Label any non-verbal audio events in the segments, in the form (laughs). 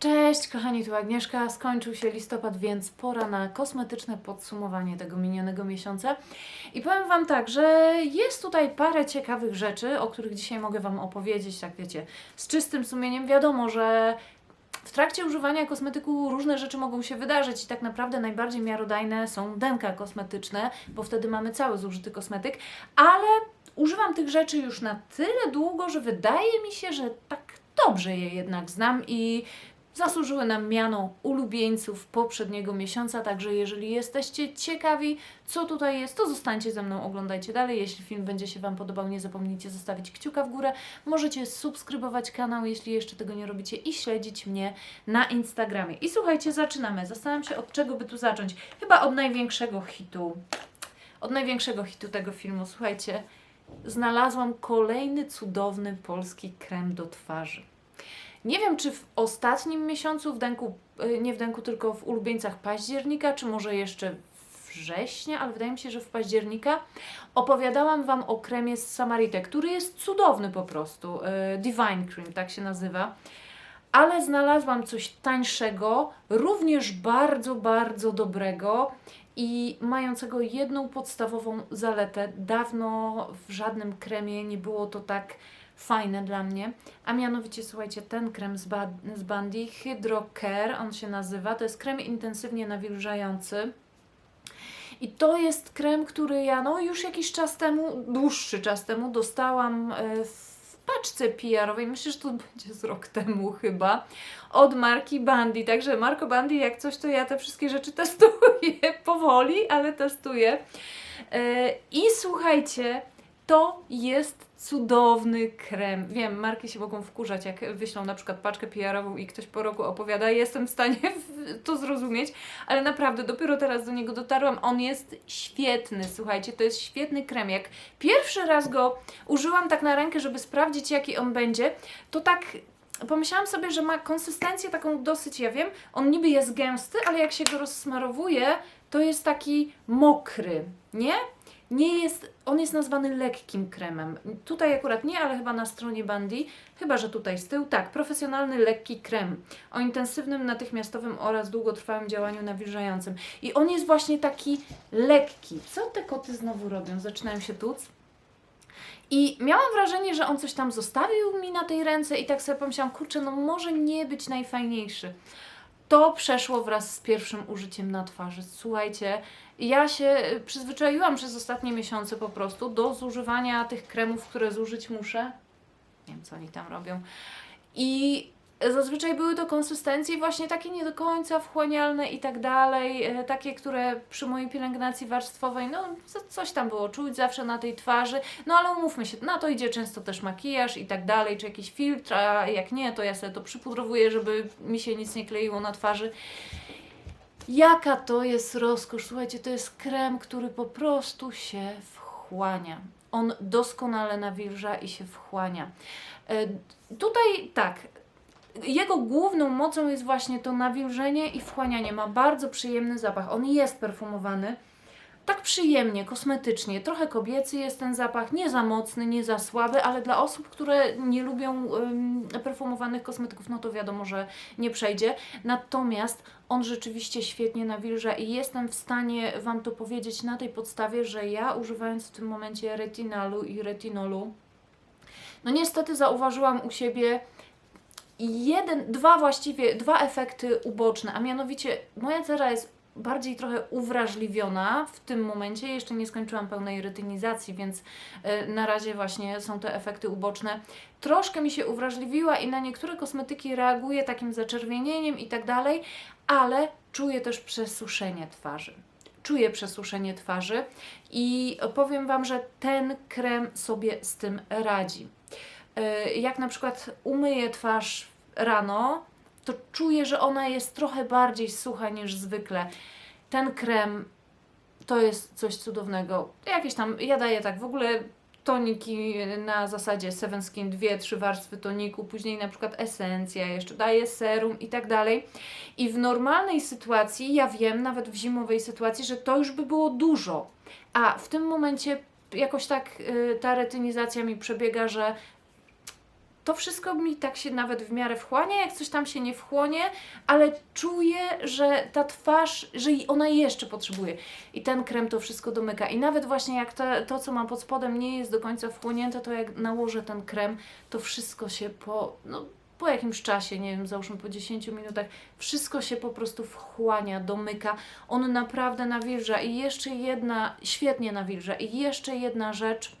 Cześć kochani, tu Agnieszka. Skończył się listopad, więc pora na kosmetyczne podsumowanie tego minionego miesiąca. I powiem Wam tak, że jest tutaj parę ciekawych rzeczy, o których dzisiaj mogę Wam opowiedzieć, tak wiecie, z czystym sumieniem. Wiadomo, że w trakcie używania kosmetyku różne rzeczy mogą się wydarzyć i tak naprawdę najbardziej miarodajne są denka kosmetyczne, bo wtedy mamy cały zużyty kosmetyk, ale używam tych rzeczy już na tyle długo, że wydaje mi się, że tak dobrze je jednak znam i zasłużyły nam miano ulubieńców poprzedniego miesiąca, także jeżeli jesteście ciekawi, co tutaj jest, to zostańcie ze mną, oglądajcie dalej. Jeśli film będzie się Wam podobał, nie zapomnijcie zostawić kciuka w górę. Możecie subskrybować kanał, jeśli jeszcze tego nie robicie i śledzić mnie na Instagramie. I słuchajcie, zaczynamy. Zastanawiam się, od czego by tu zacząć. Chyba od największego hitu. Od największego hitu tego filmu. Słuchajcie, znalazłam kolejny cudowny polski krem do twarzy. Nie wiem, czy w ostatnim miesiącu, w denku, y, nie w denku, tylko w ulubieńcach października, czy może jeszcze września, ale wydaje mi się, że w października opowiadałam Wam o kremie z Samarite, który jest cudowny po prostu. y, Divine Cream, tak się nazywa. Ale znalazłam coś tańszego, również bardzo, bardzo dobrego i mającego jedną podstawową zaletę. Dawno w żadnym kremie nie było to tak fajne dla mnie. A mianowicie, słuchajcie, ten krem z, ba- z Bandy, Hydro Care, on się nazywa. To jest krem intensywnie nawilżający. I to jest krem, który ja no już jakiś czas temu, dłuższy czas temu dostałam e, w paczce PR-owej. Myślę, że to będzie z rok temu chyba. Od marki Bandy. Także Marko Bandy, jak coś, to ja te wszystkie rzeczy testuję (laughs) powoli, ale testuję. E, I słuchajcie, to jest cudowny krem. Wiem, marki się mogą wkurzać, jak wyślą na przykład paczkę PR-ową i ktoś po roku opowiada. Jestem w stanie (laughs) to zrozumieć, ale naprawdę dopiero teraz do niego dotarłam. On jest świetny, słuchajcie, to jest świetny krem. Jak pierwszy raz go użyłam tak na rękę, żeby sprawdzić, jaki on będzie, to tak pomyślałam sobie, że ma konsystencję taką dosyć, ja wiem, on niby jest gęsty, ale jak się go rozsmarowuje, to jest taki mokry, nie? Nie jest, on jest nazwany lekkim kremem. Tutaj akurat nie, ale chyba na stronie Bandy, chyba że tutaj z tyłu, tak, profesjonalny lekki krem o intensywnym, natychmiastowym oraz długotrwałym działaniu nawilżającym. I on jest właśnie taki lekki. Co te koty znowu robią? Zaczynają się tuc. I miałam wrażenie, że on coś tam zostawił mi na tej ręce i tak sobie pomyślałam, kurczę, no może nie być najfajniejszy. To przeszło wraz z pierwszym użyciem na twarzy. Słuchajcie, ja się y, przyzwyczaiłam przez ostatnie miesiące po prostu do zużywania tych kremów, które zużyć muszę. Nie wiem, co oni tam robią. I zazwyczaj były to konsystencje właśnie takie nie do końca wchłanialne i tak dalej, e, takie, które przy mojej pielęgnacji warstwowej, no co- coś tam było czuć zawsze na tej twarzy, no ale umówmy się, na to idzie często też makijaż i tak dalej, czy jakiś filtr, a jak nie, to ja sobie to przypudrowuję, żeby mi się nic nie kleiło na twarzy. Jaka to jest rozkosz, słuchajcie, to jest krem, który po prostu się wchłania. On doskonale nawilża i się wchłania. E, Tutaj tak, jego główną mocą jest właśnie to nawilżenie i wchłanianie. Ma bardzo przyjemny zapach. On jest perfumowany. Tak przyjemnie, kosmetycznie. Trochę kobiecy jest ten zapach, nie za mocny, nie za słaby, ale dla osób, które nie lubią ym, perfumowanych kosmetyków, no to wiadomo, że nie przejdzie. Natomiast on rzeczywiście świetnie nawilża i jestem w stanie Wam to powiedzieć na tej podstawie, że ja używając w tym momencie retinalu i retinolu, no niestety zauważyłam u siebie jeden, dwa właściwie, dwa efekty uboczne, a mianowicie moja cera jest bardziej trochę uwrażliwiona w tym momencie. Jeszcze nie skończyłam pełnej retynizacji, więc e, na razie właśnie są te efekty uboczne. Troszkę mi się uwrażliwiła i na niektóre kosmetyki reaguje takim zaczerwienieniem i tak dalej, ale czuję też przesuszenie twarzy. Czuję przesuszenie twarzy i powiem Wam, że ten krem sobie z tym radzi. E, Jak na przykład umyję twarz rano, to czuję, że ona jest trochę bardziej sucha niż zwykle. Ten krem to jest coś cudownego. Jakieś tam, ja daję tak w ogóle toniki na zasadzie Seven Skin, dwie, trzy warstwy toniku, później na przykład esencja, jeszcze daję serum i tak dalej. I w normalnej sytuacji, ja wiem, nawet w zimowej sytuacji, że to już by było dużo. A w tym momencie jakoś tak y, ta retynizacja mi przebiega, że to wszystko mi tak się nawet w miarę wchłania, jak coś tam się nie wchłonie, ale czuję, że ta twarz, że ona jeszcze potrzebuje. I ten krem to wszystko domyka. I nawet właśnie jak to, to co mam pod spodem nie jest do końca wchłonięte, to jak nałożę ten krem, to wszystko się po, no, po jakimś czasie, nie wiem, załóżmy po 10 minutach, wszystko się po prostu wchłania, domyka. On naprawdę nawilża. I jeszcze jedna, świetnie nawilża. I jeszcze jedna rzecz,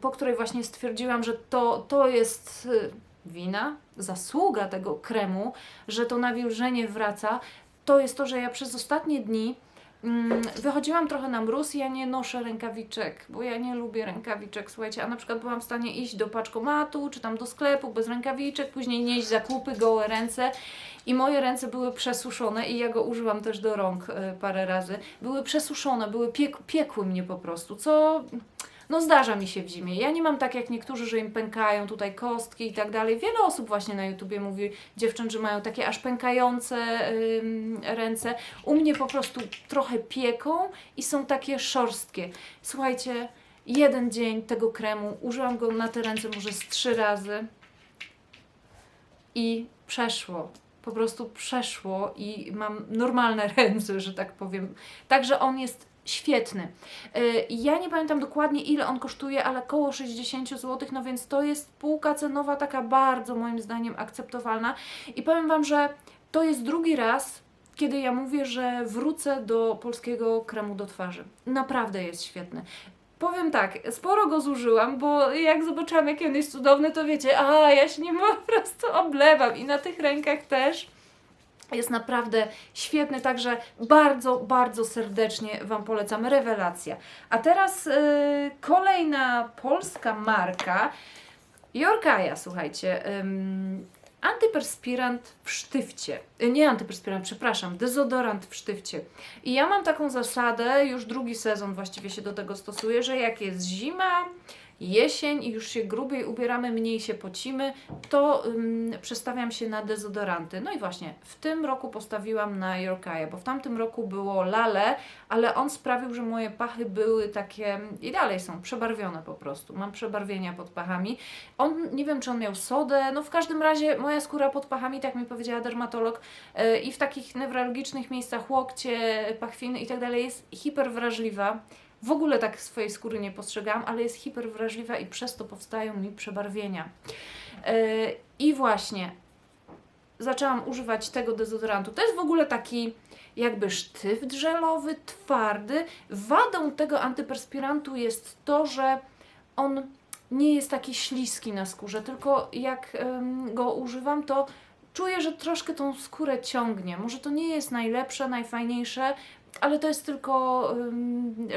po której właśnie stwierdziłam, że to, to jest yy, wina, zasługa tego kremu, że to nawilżenie wraca, to jest to, że ja przez ostatnie dni mm, wychodziłam trochę na mróz i ja nie noszę rękawiczek, bo ja nie lubię rękawiczek, słuchajcie, a na przykład byłam w stanie iść do paczkomatu, czy tam do sklepu bez rękawiczek, później nieść zakupy, gołe ręce. I moje ręce były przesuszone i ja go użyłam też do rąk y, parę razy. Były przesuszone, były piek piekły mnie po prostu, co no zdarza mi się w zimie. Ja nie mam tak jak niektórzy, że im pękają tutaj kostki i tak dalej. Wiele osób właśnie na YouTubie mówi, dziewczyn, że mają takie aż pękające ręce. U mnie po prostu trochę pieką i są takie szorstkie. Słuchajcie, jeden dzień tego kremu, użyłam go na te ręce może z trzy razy i przeszło. Po prostu przeszło i mam normalne (laughs) ręce, że tak powiem. Także on jest świetny. Y, Ja nie pamiętam dokładnie ile on kosztuje, ale około 60 zł, no więc to jest półka cenowa taka bardzo moim zdaniem akceptowalna. I powiem Wam, że to jest drugi raz, kiedy ja mówię, że wrócę do polskiego kremu do twarzy. Naprawdę jest świetny. Powiem tak, sporo go zużyłam, bo jak zobaczyłam, jaki on jest cudowny, to wiecie, a ja się nim po prostu oblewam i na tych rękach też. Jest naprawdę świetny, także bardzo, bardzo serdecznie Wam polecam. Rewelacja. A teraz yy, kolejna polska marka. Jorkaja, słuchajcie. ym, antyperspirant w sztywcie. Y, Nie antyperspirant, przepraszam, dezodorant w sztywcie. I ja mam taką zasadę, już drugi sezon właściwie się do tego stosuję, że jak jest zima, jesień i już się grubiej ubieramy, mniej się pocimy, to ym, przestawiam się na dezodoranty. No i właśnie, w tym roku postawiłam na Yorkaya, bo w tamtym roku było Lale, ale on sprawił, że moje pachy były takie i dalej są przebarwione po prostu. Mam przebarwienia pod pachami. On, nie wiem czy on miał sodę, no w każdym razie moja skóra pod pachami, tak mi powiedziała dermatolog, yy, i w takich newralgicznych miejscach, łokcie, pachwiny i tak dalej jest hiperwrażliwa. W ogóle tak swojej skóry nie postrzegałam, ale jest hiperwrażliwa i przez to powstają mi przebarwienia. Yy, I właśnie zaczęłam używać tego dezodorantu. To jest w ogóle taki jakby sztyft żelowy, twardy. Wadą tego antyperspirantu jest to, że on nie jest taki śliski na skórze, tylko jak go używam, to czuję, że troszkę tą skórę ciągnie. Może to nie jest najlepsze, najfajniejsze, ale to jest tylko,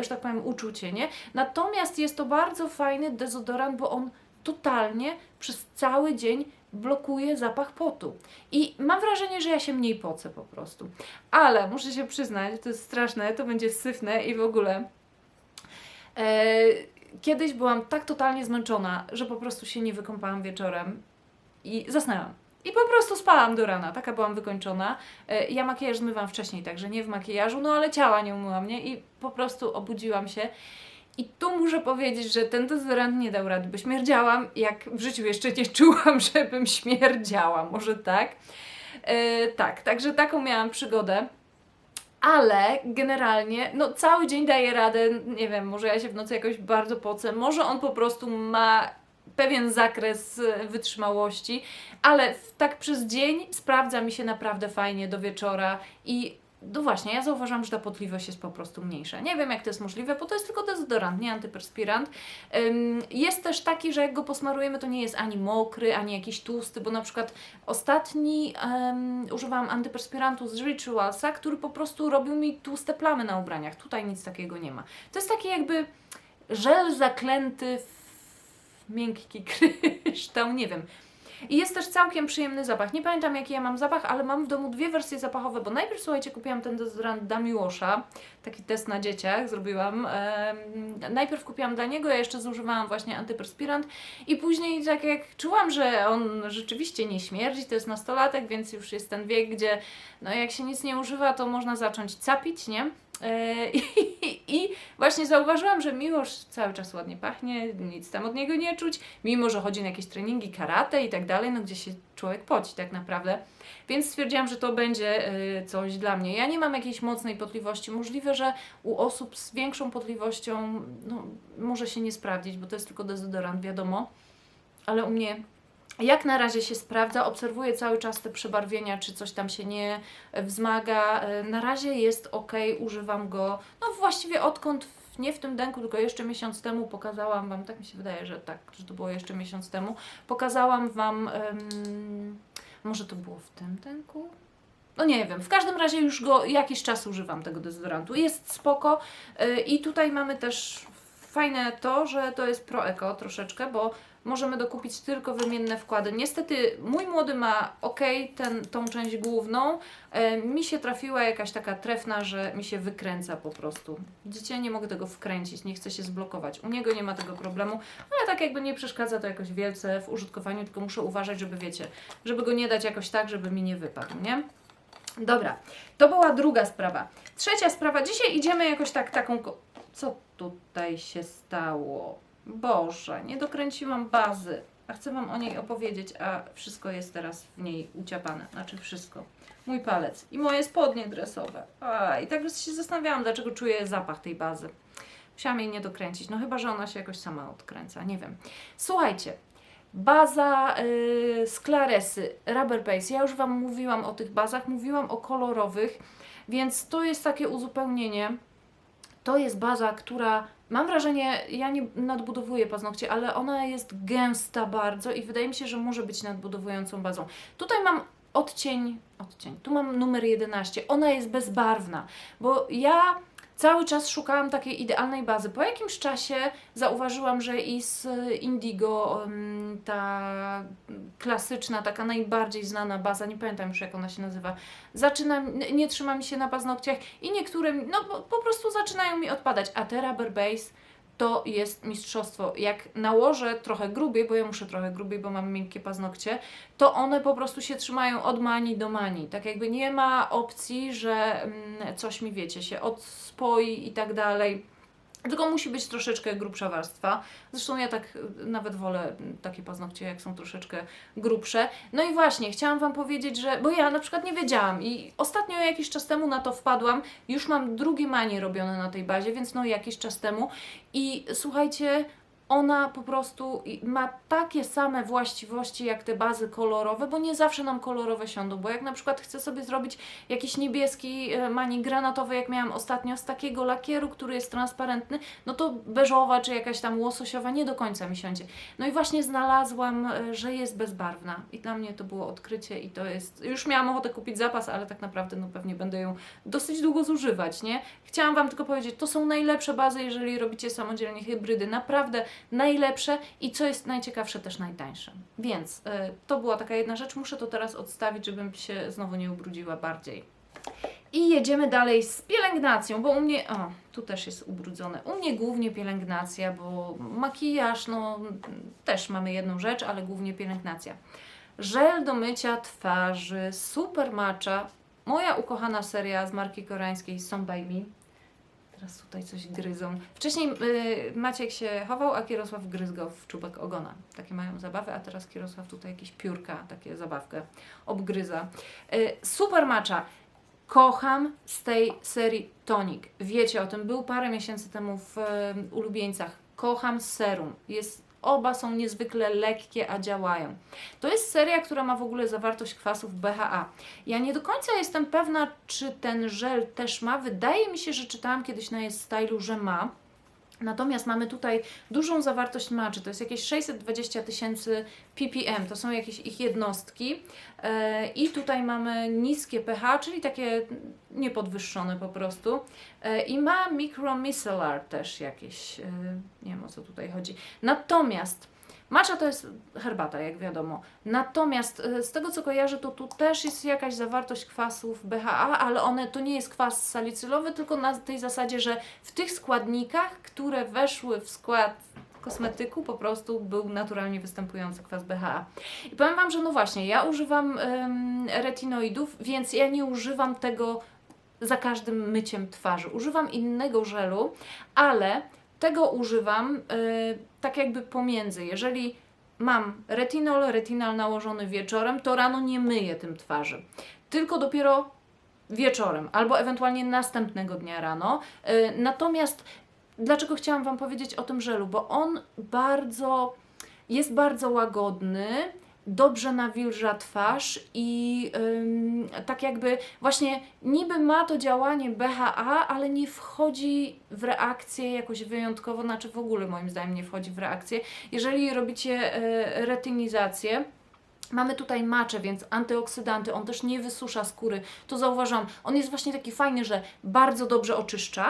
że tak powiem, uczucie, nie? Natomiast jest to bardzo fajny dezodorant, bo on totalnie przez cały dzień blokuje zapach potu. I mam wrażenie, że ja się mniej pocę po prostu. Ale muszę się przyznać, to jest straszne, to będzie syfne i w ogóle. E, kiedyś byłam tak totalnie zmęczona, że po prostu się nie wykąpałam wieczorem i zasnęłam. I po prostu spałam do rana, taka byłam wykończona. E, Ja makijaż zmywam wcześniej, także nie w makijażu, no ale ciała nie umyłam, nie? I po prostu obudziłam się. I tu muszę powiedzieć, że ten dezodorant nie dał rady, bo śmierdziałam, jak w życiu jeszcze nie czułam, (laughs) żebym śmierdziała, może tak. E, tak, także taką miałam przygodę. Ale generalnie, no cały dzień daje radę, nie wiem, może ja się w nocy jakoś bardzo pocę, może on po prostu ma pewien zakres e, wytrzymałości, ale tak przez dzień sprawdza mi się naprawdę fajnie do wieczora i no właśnie, ja zauważam, że ta potliwość jest po prostu mniejsza. Nie wiem, jak to jest możliwe, bo to jest tylko dezodorant, nie antyperspirant. Jest też taki, że jak go posmarujemy, to nie jest ani mokry, ani jakiś tłusty, bo na przykład ostatni ym, używałam antyperspirantu z Ritualsa, który po prostu robił mi tłuste plamy na ubraniach. Tutaj nic takiego nie ma. To jest taki jakby żel zaklęty w miękki (laughs) kryształ, nie wiem. I jest też całkiem przyjemny zapach. Nie pamiętam jaki ja mam zapach, ale mam w domu dwie wersje zapachowe, bo najpierw słuchajcie, kupiłam ten dezodorant Damiłosza, taki test na dzieciach zrobiłam. Em, najpierw kupiłam dla niego, ja jeszcze zużywałam właśnie antyperspirant i później tak jak czułam, że on rzeczywiście nie śmierdzi, to jest nastolatek, więc już jest ten wiek, gdzie no jak się nic nie używa, to można zacząć capić, nie? E, (laughs) I, I właśnie zauważyłam, że Miłosz cały czas ładnie pachnie, nic tam od niego nie czuć, mimo że chodzi na jakieś treningi, karate i tak dalej, no gdzie się człowiek poci tak naprawdę. Więc stwierdziłam, że to będzie y, coś dla mnie. Ja nie mam jakiejś mocnej potliwości. Możliwe, że u osób z większą potliwością no, może się nie sprawdzić, bo to jest tylko dezodorant, wiadomo. Ale u mnie jak na razie się sprawdza, obserwuję cały czas te przebarwienia, czy coś tam się nie wzmaga. E, Na razie jest ok, używam go, no właściwie odkąd, nie w tym denku, tylko jeszcze miesiąc temu pokazałam Wam, tak mi się wydaje, że tak, że to było jeszcze miesiąc temu, pokazałam Wam, em, może to było w tym denku? No nie wiem, w każdym razie już go jakiś czas używam tego dezodorantu. Jest spoko y, i tutaj mamy też fajne to, że to jest Pro Eco troszeczkę, bo możemy dokupić tylko wymienne wkłady. Niestety mój młody ma ok, ten, tą część główną. E, mi się trafiła jakaś taka trefna, że mi się wykręca po prostu. Widzicie, nie mogę tego wkręcić, nie chcę się zblokować. U niego nie ma tego problemu, ale tak jakby nie przeszkadza to jakoś wielce w użytkowaniu, tylko muszę uważać, żeby wiecie, żeby go nie dać jakoś tak, żeby mi nie wypadł, nie? Dobra, to była druga sprawa. Trzecia sprawa, dzisiaj idziemy jakoś tak taką... Co tutaj się stało? Boże, nie dokręciłam bazy. A chcę Wam o niej opowiedzieć, a wszystko jest teraz w niej uciapane. Znaczy wszystko. Mój palec i moje spodnie dresowe. A, I tak się zastanawiałam, dlaczego czuję zapach tej bazy. Musiałam jej nie dokręcić. No chyba, że ona się jakoś sama odkręca. Nie wiem. Słuchajcie, Baza y, z Claresy, Rubber Base. Ja już Wam mówiłam o tych bazach, mówiłam o kolorowych, więc to jest takie uzupełnienie. To jest baza, która mam wrażenie, ja nie nadbudowuję paznokcie, ale ona jest gęsta bardzo i wydaje mi się, że może być nadbudowującą bazą. Tutaj mam odcień, odcień, tu mam numer 11. Ona jest bezbarwna, bo ja cały czas szukałam takiej idealnej bazy. Po jakimś czasie zauważyłam, że i z Indigo em, ta klasyczna, taka najbardziej znana baza, nie pamiętam już jak ona się nazywa, zaczyna, nie trzyma mi się na paznokciach i niektóre, no po, prostu zaczynają mi odpadać, a te Rubber Base to jest mistrzostwo. Jak nałożę trochę grubiej, bo ja muszę trochę grubiej, bo mam miękkie paznokcie, to one po prostu się trzymają od mani do mani. Tak jakby nie ma opcji, że mm, coś mi wiecie, się odspoi i tak dalej. Tylko musi być troszeczkę grubsza warstwa. Zresztą ja tak y, nawet wolę mm, takie paznokcie, jak są troszeczkę grubsze. No i właśnie, chciałam Wam powiedzieć, że. Bo ja na przykład nie wiedziałam i ostatnio jakiś czas temu na to wpadłam. Już mam drugie manie robione na tej bazie, więc no jakiś czas temu. I słuchajcie, ona po prostu ma takie same właściwości jak te bazy kolorowe, bo nie zawsze nam kolorowe siądą, bo jak na przykład chcę sobie zrobić jakiś niebieski e, mani granatowy, jak miałam ostatnio, z takiego lakieru, który jest transparentny, no to beżowa czy jakaś tam łososiowa nie do końca mi siądzie. No i właśnie znalazłam, e, że jest bezbarwna i dla mnie to było odkrycie i to jest, już miałam ochotę kupić zapas, ale tak naprawdę no pewnie będę ją dosyć długo zużywać, nie? Chciałam Wam tylko powiedzieć, to są najlepsze bazy, jeżeli robicie samodzielnie hybrydy, naprawdę najlepsze i co jest najciekawsze, też najtańsze. Więc y, to była taka jedna rzecz, muszę to teraz odstawić, żebym się znowu nie ubrudziła bardziej. I jedziemy dalej z pielęgnacją, bo u mnie, o, tu też jest ubrudzone. U mnie głównie pielęgnacja, bo makijaż, no też mamy jedną rzecz, ale głównie pielęgnacja. Żel do mycia twarzy, super matcha. Moja ukochana seria z marki koreańskiej Some By Me. Teraz tutaj coś gryzą. Wcześniej y, Maciek się chował, a Kierosław gryzł go w czubek ogona. Takie mają zabawy, a teraz Kierosław tutaj jakieś piórka, takie zabawkę obgryza. Y, super matcha. Kocham z tej serii Tonic. Wiecie o tym, był parę miesięcy temu w y, ulubieńcach. Kocham serum. Jest, oba są niezwykle lekkie, a działają. To jest seria, która ma w ogóle zawartość kwasów BHA. Ja nie do końca jestem pewna, czy ten żel też ma. Wydaje mi się, że czytałam kiedyś na jest stylu, że ma. Natomiast mamy tutaj dużą zawartość matchy, to jest jakieś 620 tysięcy ppm, to są jakieś ich jednostki. E, I tutaj mamy niskie pH, czyli takie niepodwyższone po prostu. E, I ma micromicellar też jakieś, e, nie wiem o co tutaj chodzi. Natomiast Matcha to jest herbata, jak wiadomo. Natomiast e, z tego co kojarzę, to tu też jest jakaś zawartość kwasów BHA, ale one to nie jest kwas salicylowy, tylko na tej zasadzie, że w tych składnikach, które weszły w skład kosmetyku, po prostu był naturalnie występujący kwas BHA. I powiem Wam, że no właśnie, ja używam em, retinoidów, więc ja nie używam tego za każdym myciem twarzy. Używam innego żelu, ale tego używam y, tak jakby pomiędzy. Jeżeli mam retinol, retinal nałożony wieczorem, to rano nie myję tym twarzy. Tylko dopiero wieczorem albo ewentualnie następnego dnia rano. Y, Natomiast dlaczego chciałam Wam powiedzieć o tym żelu? Bo on bardzo jest bardzo łagodny, dobrze nawilża twarz i ym, tak jakby właśnie niby ma to działanie BHA, ale nie wchodzi w reakcję jakoś wyjątkowo, znaczy w ogóle moim zdaniem nie wchodzi w reakcję. Jeżeli robicie y, Mamy tutaj maczę, więc antyoksydanty, on też nie wysusza skóry. To zauważam, on jest właśnie taki fajny, że bardzo dobrze oczyszcza,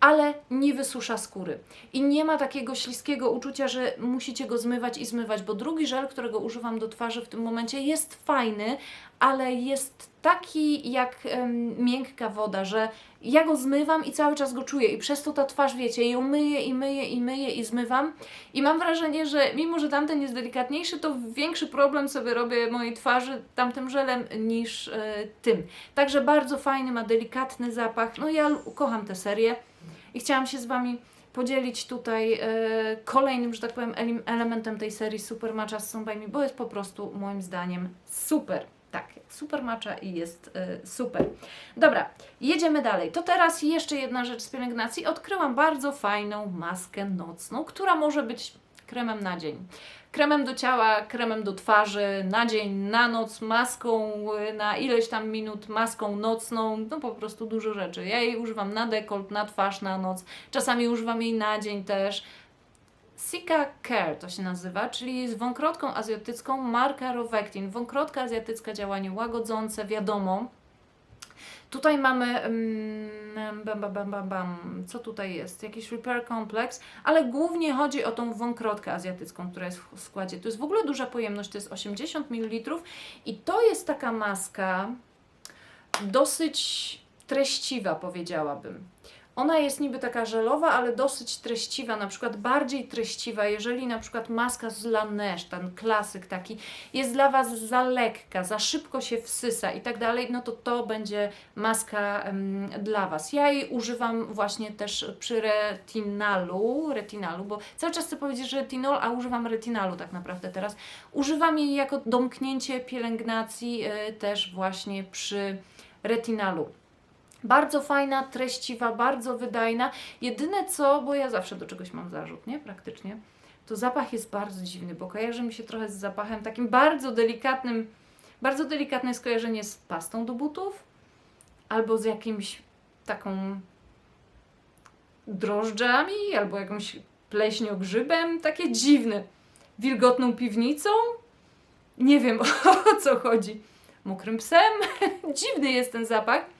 ale nie wysusza skóry. I nie ma takiego śliskiego uczucia, że musicie go zmywać i zmywać, bo drugi żel, którego używam do twarzy w tym momencie, jest fajny, ale jest taki jak em, miękka woda, że ja go zmywam i cały czas go czuję i przez to ta twarz, wiecie, ją myję i myję i myję i zmywam i mam wrażenie, że mimo, że tamten jest delikatniejszy, to większy problem sobie robię mojej twarzy tamtym żelem niż e, tym. Także bardzo fajny, ma delikatny zapach, no ja kocham tę serię i chciałam się z Wami podzielić tutaj e, kolejnym, że tak powiem, elementem tej serii Super Matcha z Sąbajmi, bo jest po prostu moim zdaniem super. Tak, super matcha i jest e, super. Dobra, jedziemy dalej. To teraz jeszcze jedna rzecz z pielęgnacji. Odkryłam bardzo fajną maskę nocną, która może być kremem na dzień. Kremem do ciała, kremem do twarzy, na dzień, na noc, maską na ileś tam minut, maską nocną, no po prostu dużo rzeczy. Ja jej używam na dekolt, na twarz, na noc, czasami używam jej na dzień też. Sika Care to się nazywa, czyli z wąkrotką azjatycką marka Rovectin. Wąkrotka azjatycka, działanie łagodzące, wiadomo. Tutaj mamy, mm, bam, bam, bam, bam, bam, co tutaj jest? Jakiś repair complex, ale głównie chodzi o tą wąkrotkę azjatycką, która jest w składzie. To jest w ogóle duża pojemność, to jest 80 ml i to jest taka maska dosyć treściwa, powiedziałabym. Ona jest niby taka żelowa, ale dosyć treściwa, na przykład bardziej treściwa, jeżeli na przykład maska z Laneige, ten klasyk taki, jest dla Was za lekka, za szybko się wsysa i tak dalej, no to to będzie maska em, dla Was. Ja jej używam właśnie też przy retinalu, retinalu, bo cały czas chcę powiedzieć, że retinol, a używam retinalu tak naprawdę teraz. Używam jej jako domknięcie pielęgnacji e, też właśnie przy retinalu. Bardzo fajna, treściwa, bardzo wydajna. Jedyne co, bo ja zawsze do czegoś mam zarzut, nie? Praktycznie. To zapach jest bardzo dziwny, bo kojarzy mi się trochę z zapachem takim bardzo delikatnym, bardzo delikatne skojarzenie z pastą do butów albo z jakimś taką drożdżami albo jakąś pleśniogrzybem, takie dziwne. Wilgotną piwnicą? Nie wiem (laughs) o co chodzi. Mokrym psem? (laughs) Dziwny jest ten zapach.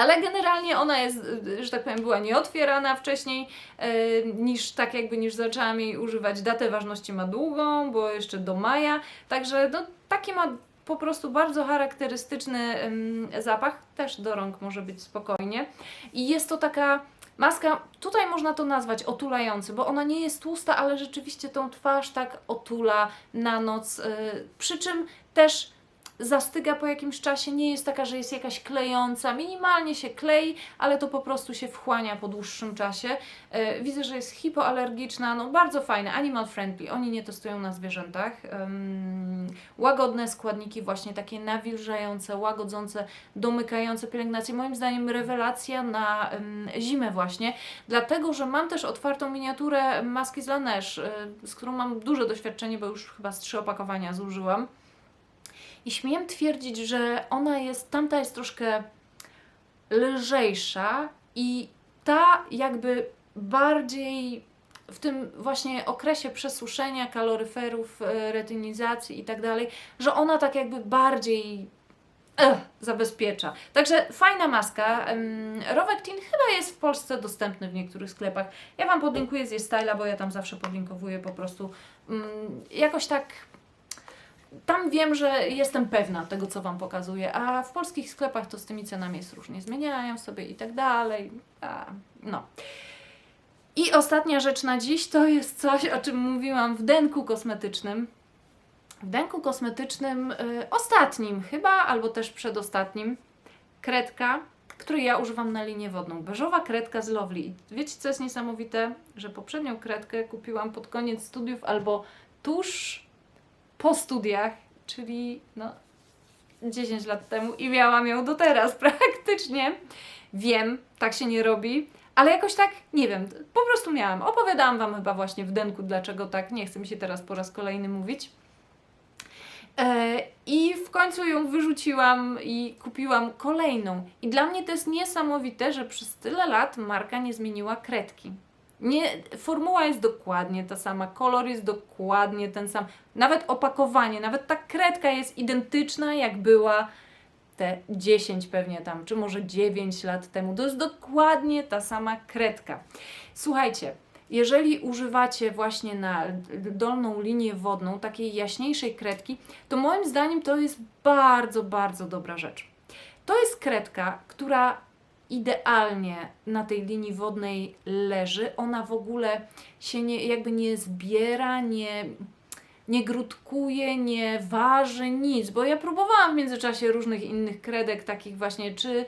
Ale generalnie ona jest, y, że tak powiem, była nieotwierana wcześniej, y, niż tak jakby niż zaczęłam jej używać. Datę ważności ma długą, bo jeszcze do maja. Także no, taki ma po prostu bardzo charakterystyczny zapach, też do rąk może być spokojnie. I jest to taka maska, tutaj można to nazwać otulający, bo ona nie jest tłusta, ale rzeczywiście tą twarz tak otula na noc. y, przy czym też zastyga po jakimś czasie, nie jest taka, że jest jakaś klejąca, minimalnie się klei, ale to po prostu się wchłania po dłuższym czasie. E, widzę, że jest hipoalergiczna, no bardzo fajne, animal friendly, oni nie testują na zwierzętach. Łagodne składniki, właśnie takie nawilżające, łagodzące, domykające pielęgnację. Moim zdaniem rewelacja na zimę właśnie, dlatego, że mam też otwartą miniaturę maski z Laneige, y, z którą mam duże doświadczenie, bo już chyba z trzy opakowania zużyłam. I śmiem twierdzić, że ona jest, tamta jest troszkę lżejsza i ta jakby bardziej w tym właśnie okresie przesuszenia kaloryferów, e, retynizacji i tak dalej, że ona tak jakby bardziej eh, zabezpiecza. Także fajna maska. Em, Rovectin chyba jest w Polsce dostępny w niektórych sklepach. Ja Wam podlinkuję z jej styla, bo ja tam zawsze podlinkowuję po prostu mm, jakoś tak tam wiem, że jestem pewna tego, co Wam pokazuję, a w polskich sklepach to z tymi cenami jest różnie, zmieniają sobie i tak dalej. A, no. I ostatnia rzecz na dziś to jest coś, o czym mówiłam w denku kosmetycznym. W denku kosmetycznym y, ostatnim chyba, albo też przedostatnim, kredka której ja używam na linię wodną. Beżowa kredka z Lovely. Wiecie, co jest niesamowite? Że poprzednią kredkę kupiłam pod koniec studiów albo tuż po studiach, czyli no 10 lat temu i miałam ją do teraz (laughs) praktycznie. Wiem, tak się nie robi, ale jakoś tak, nie wiem, po prostu miałam. Opowiadałam Wam chyba właśnie w denku, dlaczego tak, nie chcę mi się teraz po raz kolejny mówić. E, I w końcu ją wyrzuciłam i kupiłam kolejną. I dla mnie to jest niesamowite, że przez tyle lat marka nie zmieniła kredki. Nie, formuła jest dokładnie ta sama, kolor jest dokładnie ten sam, nawet opakowanie, nawet ta kredka jest identyczna jak była te 10 pewnie tam, czy może 9 lat temu. To jest dokładnie ta sama kredka. Słuchajcie, jeżeli używacie właśnie na dolną linię wodną takiej jaśniejszej kredki, to moim zdaniem to jest bardzo, bardzo dobra rzecz. To jest kredka, która idealnie na tej linii wodnej leży. Ona w ogóle się nie, jakby nie zbiera, nie, nie grutkuje, nie waży, nic. Bo ja próbowałam w międzyczasie różnych innych kredek, takich właśnie, czy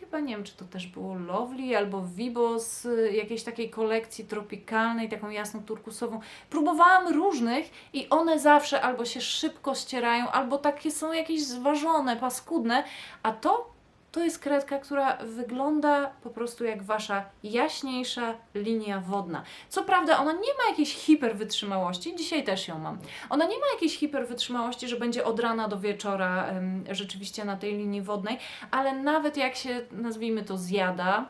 chyba nie wiem, czy to też było Lovely albo Vibo z jakiejś takiej kolekcji tropikalnej, taką jasną turkusową. Próbowałam różnych i one zawsze albo się szybko ścierają, albo takie są jakieś zważone, paskudne, a to to jest kredka, która wygląda po prostu jak wasza jaśniejsza linia wodna. Co prawda, ona nie ma jakiejś hiperwytrzymałości, dzisiaj też ją mam. Ona nie ma jakiejś hiperwytrzymałości, że będzie od rana do wieczora em, rzeczywiście na tej linii wodnej, ale nawet jak się, nazwijmy to, zjada,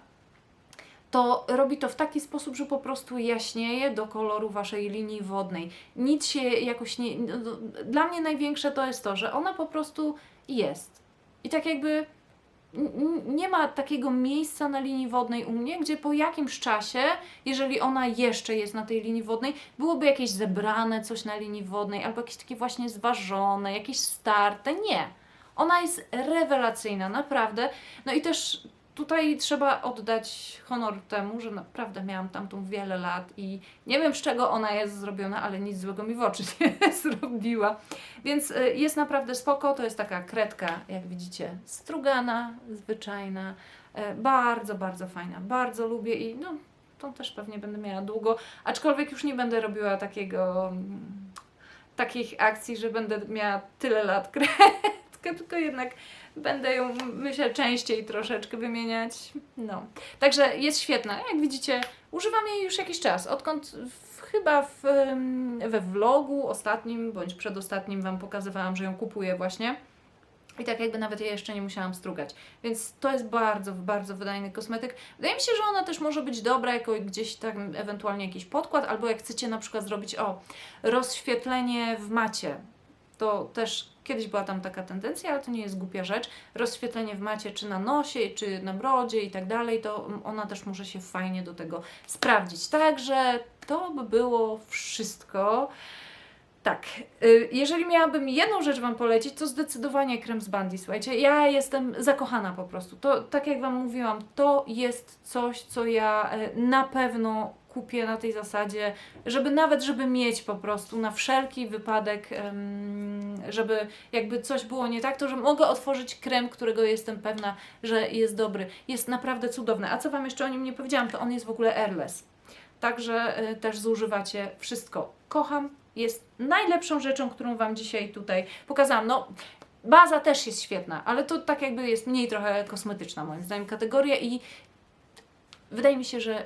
to robi to w taki sposób, że po prostu jaśnieje do koloru waszej linii wodnej. Nic się jakoś nie. no, Dla mnie największe to jest to, że ona po prostu jest. I tak jakby nie ma takiego miejsca na linii wodnej u mnie, gdzie po jakimś czasie, jeżeli ona jeszcze jest na tej linii wodnej, byłoby jakieś zebrane coś na linii wodnej, albo jakieś takie właśnie zważone, jakieś starte. Nie. Ona jest rewelacyjna, naprawdę. No i też tutaj trzeba oddać honor temu, że naprawdę miałam tamtą wiele lat i nie wiem z czego ona jest zrobiona, ale nic złego mi w oczy (laughs) nie zrobiła. Więc y, jest naprawdę spoko, to jest taka kredka, jak widzicie, strugana, zwyczajna, e, bardzo, bardzo fajna, bardzo lubię i no, tą też pewnie będę miała długo, aczkolwiek już nie będę robiła takiego, mm, takich akcji, że będę miała tyle lat (laughs) kredkę, tylko jednak będę ją, myślę, częściej troszeczkę wymieniać, no. Także jest świetna, jak widzicie, używam jej już jakiś czas, odkąd w, chyba w, we vlogu ostatnim, bądź przedostatnim Wam pokazywałam, że ją kupuję właśnie. I tak jakby nawet ja jeszcze nie musiałam strugać. Więc to jest bardzo, bardzo wydajny kosmetyk. Wydaje mi się, że ona też może być dobra jako gdzieś tam ewentualnie jakiś podkład, albo jak chcecie na przykład zrobić, o, rozświetlenie w macie. To też kiedyś była tam taka tendencja, ale to nie jest głupia rzecz. Rozświetlenie w macie, czy na nosie, czy na brodzie i tak dalej, to ona też może się fajnie do tego sprawdzić. Także to by było wszystko. Tak, y, jeżeli miałabym jedną rzecz Wam polecić, to zdecydowanie krem z Bandy. Słuchajcie, ja jestem zakochana po prostu. To, tak jak Wam mówiłam, to jest coś, co ja e, na pewno kupię na tej zasadzie, żeby nawet, żeby mieć po prostu na wszelki wypadek, żeby jakby coś było nie tak, to że mogę otworzyć krem, którego jestem pewna, że jest dobry. Jest naprawdę cudowny. A co Wam jeszcze o nim nie powiedziałam, to on jest w ogóle airless. Także y, też zużywacie wszystko. Kocham, jest najlepszą rzeczą, którą Wam dzisiaj tutaj pokazałam. No, baza też jest świetna, ale to tak jakby jest mniej trochę kosmetyczna moim zdaniem kategoria i wydaje mi się, że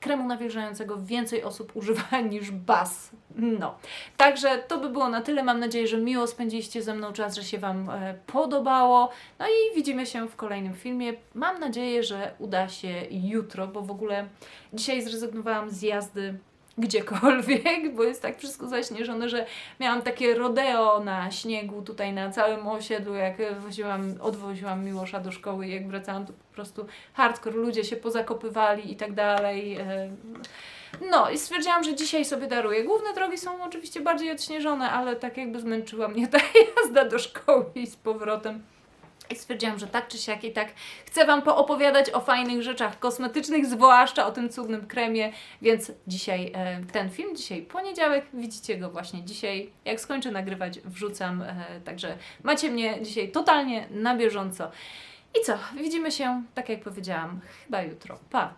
kremu nawilżającego więcej osób używa (laughs) niż baz. No. Także to by było na tyle. Mam nadzieję, że miło spędziliście ze mną czas, że się Wam e, podobało. No i widzimy się w kolejnym filmie. Mam nadzieję, że uda się jutro, bo w ogóle dzisiaj zrezygnowałam z jazdy gdziekolwiek, bo jest tak wszystko zaśnieżone, że miałam takie rodeo na śniegu tutaj na całym osiedlu, jak woziłam, odwoziłam Miłosza do szkoły i jak wracałam, to po prostu hardcore, ludzie się pozakopywali i tak dalej. e, No i stwierdziłam, że dzisiaj sobie daruję. Główne drogi są oczywiście bardziej odśnieżone, ale tak jakby zmęczyła mnie (laughs) ta jazda do szkoły i z powrotem. I stwierdziłam, że tak czy siak i tak chcę Wam poopowiadać o fajnych rzeczach kosmetycznych, zwłaszcza o tym cudnym kremie, więc dzisiaj e, ten film, dzisiaj poniedziałek, widzicie go właśnie dzisiaj. Jak skończę nagrywać, wrzucam, e, także macie mnie dzisiaj totalnie na bieżąco. I co? Widzimy się, tak jak powiedziałam, chyba jutro. Pa!